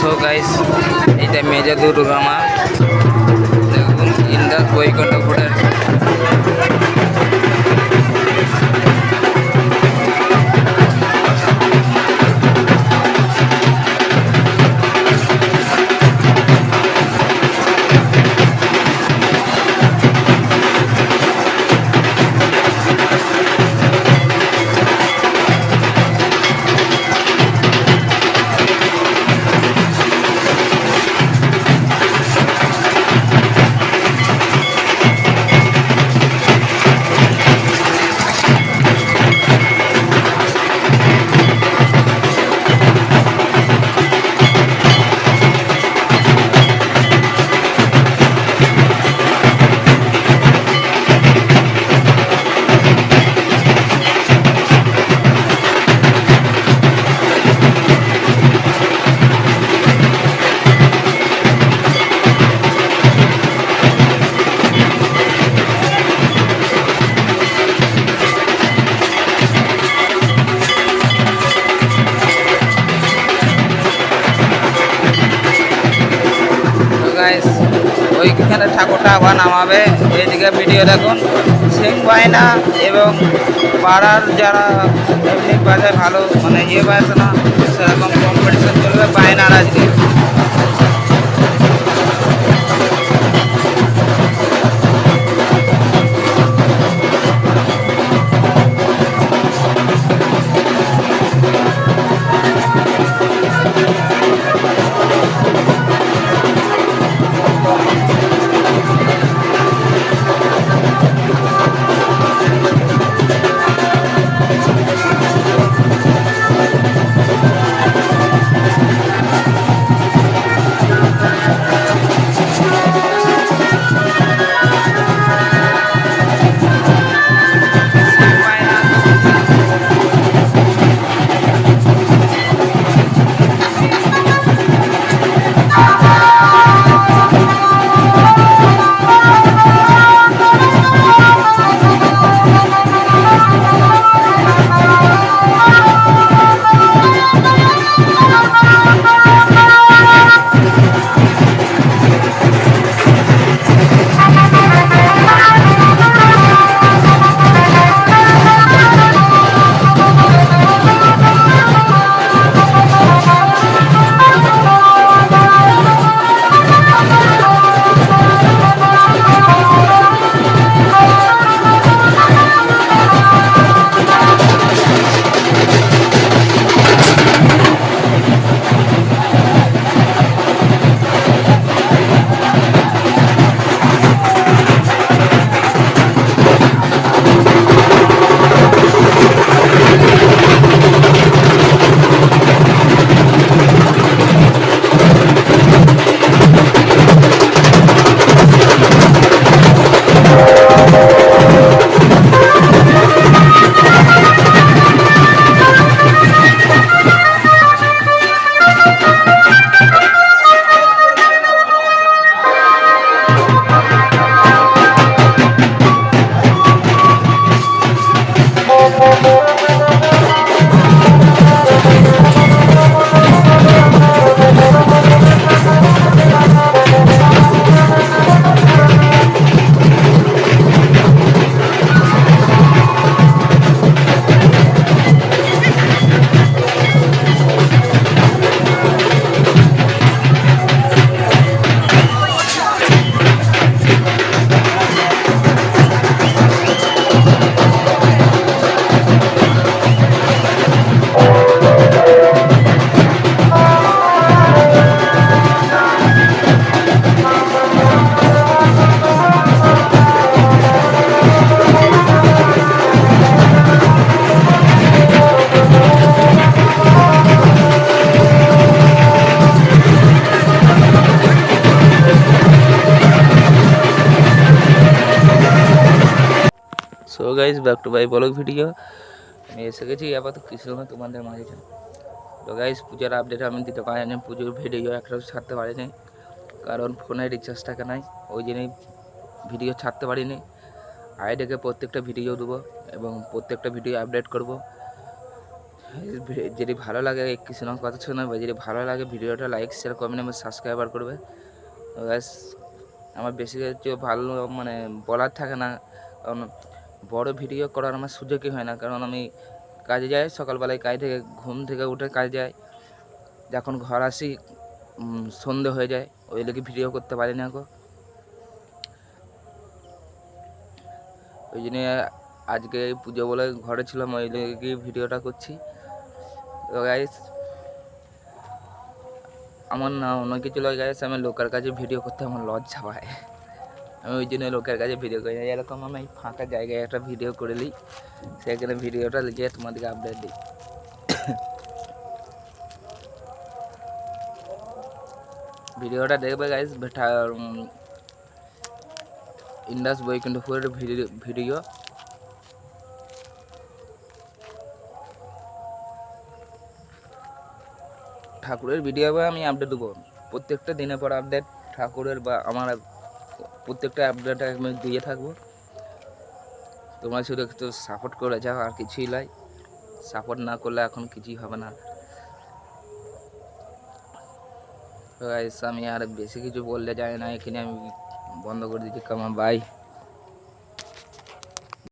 So guys এটা মেজা দুর্গা মা দেখুন ইন্দাস বৈকুণ্ঠপুরের ওইখানে ঠাকুরটা আবার নামাবে। এদিকে ভিডিও দেখুন। সিং বায়না এবং পাড়ার যারা এমনি বাজায় ভালো মানে ইয়ে বাজে না, সেরকম কম্পিটিশন চলবে বায়নার আজকে। So guys back to by blog video আমি এসে গেছি, আপাতত কিছু সময় তোমাদের মাঝে তো গাইজ পুজোর আপডেট আমি দিতে পারি পারিনি পুজোর ভিডিও একটা ছাড়তে পারিনি। কারণ ফোনে রিচার্জ টাকা নাই, ওই জন্যই ভিডিও ছাড়তে পারিনি। আইডিকে প্রত্যেকটা ভিডিও দেবো এবং প্রত্যেকটা ভিডিও আপডেট করব। যদি ভালো লাগে, কিছু না কথা শোনাবে যদি ভালো লাগে ভিডিওটা লাইক শেয়ার কমেন্ট এবং সাবস্ক্রাইবার করবে। তো আমার বেশি কিছু ভালো মানে বলার থাকে না। কারণ বড় ভিডিও করার আমার সুযোগই হয় না। কারণ আমি কাজে যাই, সকালবেলায় কাজ থেকে, ঘুম থেকে উঠে কাজে যাই। যখন ঘর আসি সন্ধে হয়ে যায়, ওই লেগে ভিডিও করতে পারি না গো। ওই জন্য আজকে পুজো বলে ঘরে ছিলাম, ওই লেগে ভিডিওটা করছি। আমার না অন্য কিছু লয় গাইস আমি লোকের কাছে ভিডিও করতে আমার লজ্জা পায়। আমি ওই জন্য লোকের কাছে ভিডিও করি এরকম আমি ফাঁকা জায়গায় একটা ভিডিও করে নিই সেখানে ভিডিওটা লিখে তোমাদেরকে আপডেট দিই। ভিডিওটা দেখবে বেটা ইন্ডাস বৈকুণ্ঠপুরের ভিডিও ভিডিও ঠাকুরের ভিডিও আমি আপডেট দেবো। প্রত্যেকটা দিনের পর আপডেট ঠাকুরের বা আমার প্রত্যেকটা আপডেট আমি দিয়ে থাকব। তোমরা শুধু একটু সাপোর্ট করে যাও, আর কিছুই নাই সাপোর্ট না করলে এখন কিছুই হবে না। আমি আর বেশি কিছু বললে যাই না, এখানে আমি বন্ধ করে দিচ্ছি। কামা বাই